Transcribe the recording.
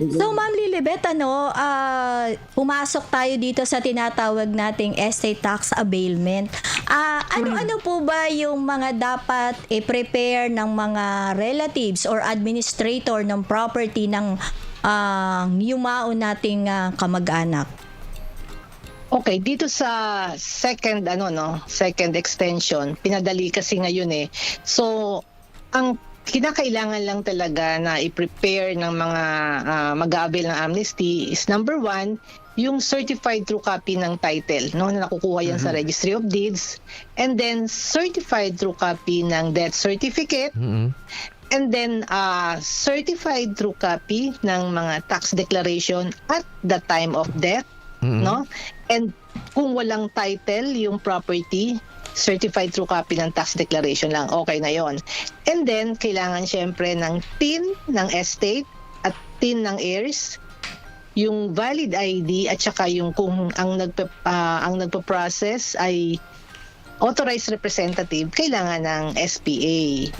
So, Ma'am Lilibet, ano, ah, pumasok tayo dito sa tinatawag nating estate tax availment. Ah, ano-ano po ba yung mga dapat i-prepare ng mga relatives or administrator ng property ng ah, yumao nating ah, kamag-anak? Okay, dito sa second ano no, second extension, pinadali kasi ngayon eh. So, ang kinakailangan lang talaga na i-prepare ng mga uh, mag-aabil ng amnesty is number one, yung certified true copy ng title, no, na nakukuha yan sa Registry of Deeds, and then certified true copy ng death certificate, Mhm. and then uh, certified true copy ng mga tax declaration at the time of death, Mhm. no? And kung walang title yung property, certified true copy ng tax declaration lang, okay na yon. And then, kailangan syempre ng TIN ng estate at TIN ng heirs, yung valid ID at saka yung kung ang nagpa, ah, ang nagpa-process ay authorized representative, kailangan ng SPA.